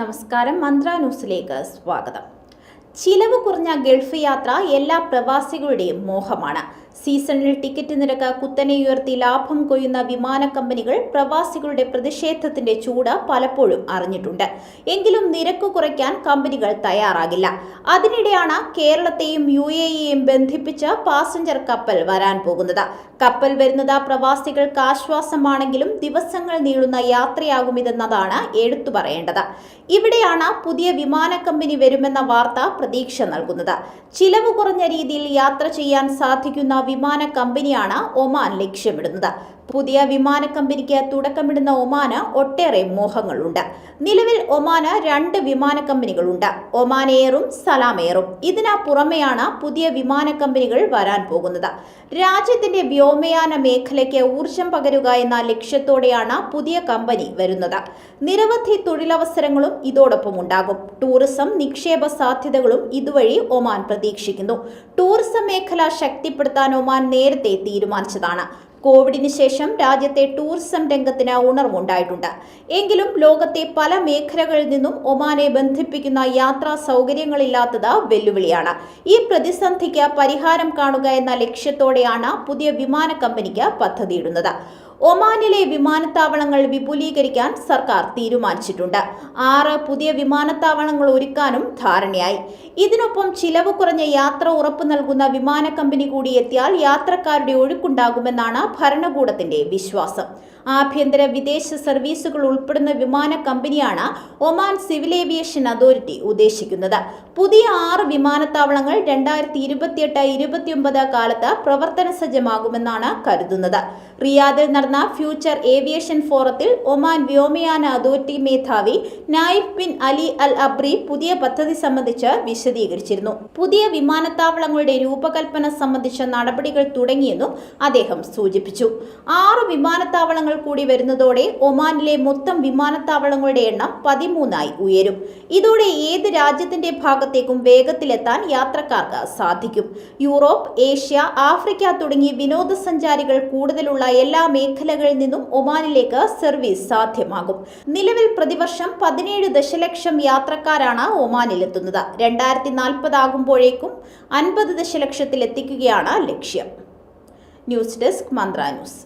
നമസ്കാരം മന്ത്ര ന്യൂസിലേക്ക് സ്വാഗതം. ചിലവ് കുറഞ്ഞ ഗൾഫ് യാത്ര എല്ലാ പ്രവാസികളുടെയും മോഹമാണ്. സീസണിൽ ടിക്കറ്റ് നിരക്ക് കുത്തനെ ഉയർത്തി ലാഭം കൊയ്യുന്ന വിമാന കമ്പനികൾ പ്രവാസികളുടെ പ്രതിഷേധത്തിന്റെ ചൂട് പലപ്പോഴും അറിഞ്ഞിട്ടുണ്ട്. എങ്കിലും നിരക്ക് കുറയ്ക്കാൻ കമ്പനികൾ തയ്യാറാകില്ല. അതിനിടെയാണ് കേരളത്തെയും യു എയെയും ബന്ധിപ്പിച്ച് പാസഞ്ചർ കപ്പൽ വരാൻ പോകുന്നത്. കപ്പൽ വരുന്നത് പ്രവാസികൾക്ക് ആശ്വാസമാണെങ്കിലും ദിവസങ്ങൾ നീളുന്ന യാത്രയാകും യാത്രയാകുമിതെന്നതാണ് എടുത്തു പറയേണ്ടത്. ഇവിടെയാണ് പുതിയ വിമാന കമ്പനി വരുമെന്ന വാർത്ത പ്രതീക്ഷ നൽകുന്നത്. ചിലവ് കുറഞ്ഞ രീതിയിൽ യാത്ര ചെയ്യാൻ സാധിക്കുന്ന വിമാന കമ്പനിയാണ് ഒമാൻ ലക്ഷ്യമിടുന്നത്. പുതിയ വിമാന കമ്പനിക്ക് തുടക്കമിടുന്ന ഒമാന് ഒട്ടേറെ മോഹങ്ങളുണ്ട്. നിലവിൽ ഒമാന് രണ്ട് വിമാന കമ്പനികളുണ്ട്. ഒമാൻ എയറും സലാം എയറും. ഇതിനപ്പുറമെയാണ് പുതിയ വിമാന കമ്പനികൾ വരാൻ പോകുന്നത്. രാജ്യത്തിന്റെ വ്യോമയാന മേഖലയ്ക്ക് ഊർജം പകരുക എന്ന ലക്ഷ്യത്തോടെയാണ് പുതിയ കമ്പനി വരുന്നത്. നിരവധി തൊഴിലവസരങ്ങളും ഇതോടൊപ്പം ഉണ്ടാകും ടൂറിസം നിക്ഷേപ സാധ്യതകളും ഇതുവഴി ഒമാൻ പ്രതീക്ഷിക്കുന്നു. ടൂറിസം മേഖല ശക്തിപ്പെടുത്താൻ ഒമാൻ നേരത്തെ തീരുമാനിച്ചതാണ്. കോവിഡിന് ശേഷം രാജ്യത്തെ ടൂറിസം രംഗത്തിന് ഉണർവുണ്ടായിട്ടുണ്ട്. എങ്കിലും ലോകത്തെ പല മേഖലകളിൽ നിന്നും ഒമാനെ ബന്ധിപ്പിക്കുന്ന യാത്രാ സൗകര്യങ്ങളില്ലാത്തത് വെല്ലുവിളിയാണ്. ഈ പ്രതിസന്ധിക്ക് പരിഹാരം കാണുക എന്ന ലക്ഷ്യത്തോടെയാണ് പുതിയ വിമാന കമ്പനിക്ക് പദ്ധതിയിടുന്നത്. ഒമാനിലെ വിമാനത്താവളങ്ങൾ വിപുലീകരിക്കാൻ സർക്കാർ തീരുമാനിച്ചിട്ടുണ്ട്. ആറ് പുതിയ വിമാനത്താവളങ്ങൾ ഒരുക്കാനും ധാരണയായി. ഇതിനൊപ്പം ചിലവ് കുറഞ്ഞ യാത്ര ഉറപ്പു നൽകുന്ന വിമാന കമ്പനി കൂടി എത്തിയാൽ യാത്രക്കാരുടെ ഒഴുക്കുണ്ടാകുമെന്നാണ് ഭരണകൂടത്തിന്റെ വിശ്വാസം. ആഭ്യന്തര വിദേശ സർവീസുകൾ ഉൾപ്പെടുന്ന വിമാന കമ്പനിയാണ് ഒമാൻ സിവിൽ ഏവിയേഷൻ അതോറിറ്റി ഉദ്ദേശിക്കുന്നത്. പുതിയ ആറ് വിമാനത്താവളങ്ങൾ രണ്ടായിരത്തി ഇരുപത്തിയെട്ട് ഇരുപത്തിയൊമ്പത് കാലത്ത് പ്രവർത്തന സജ്ജമാകുമെന്നാണ് കരുതുന്നത്. റിയാദിൽ നടന്ന ഫ്യൂച്ചർ ഏവിയേഷൻ ഫോറത്തിൽ ഒമാൻ വ്യോമയാന അതോറിറ്റി മേധാവി Naif bin Ali al Abri പുതിയ പദ്ധതി സംബന്ധിച്ച് വിശദീകരിച്ചിരുന്നു. പുതിയ വിമാനത്താവളങ്ങളുടെ രൂപകൽപ്പന സംബന്ധിച്ച നടപടികൾ തുടങ്ങിയെന്നും അദ്ദേഹം സൂചിപ്പിച്ചു. ആറ് വിമാനത്താവളങ്ങൾ കൂടി വരുന്നതോടെ ഒമാനിലെ മൊത്തം വിമാനത്താവളങ്ങളുടെ എണ്ണം പതിമൂന്നായി ഉയരും. ഇതോടെ ഏത് രാജ്യത്തിന്റെ ഭാഗത്തേക്കും വേഗത്തിലെത്താൻ യാത്രക്കാർക്ക് സാധിക്കും. യൂറോപ്പ് ഏഷ്യ ആഫ്രിക്ക തുടങ്ങി വിനോദസഞ്ചാരികൾ കൂടുതലുള്ള എല്ലാ മേഖലകളിൽ നിന്നും ഒമാനിലേക്ക് സർവീസ് സാധ്യമാകും. നിലവിൽ പ്രതിവർഷം പതിനേഴ് ദശലക്ഷം യാത്രക്കാരാണ് ഒമാനിലെത്തുന്നത്. രണ്ടായിരത്തി നാൽപ്പതാകുമ്പോഴേക്കും അൻപത് ദശലക്ഷത്തിലെത്തിക്കുകയാണ് ലക്ഷ്യം. News desk Mantra news.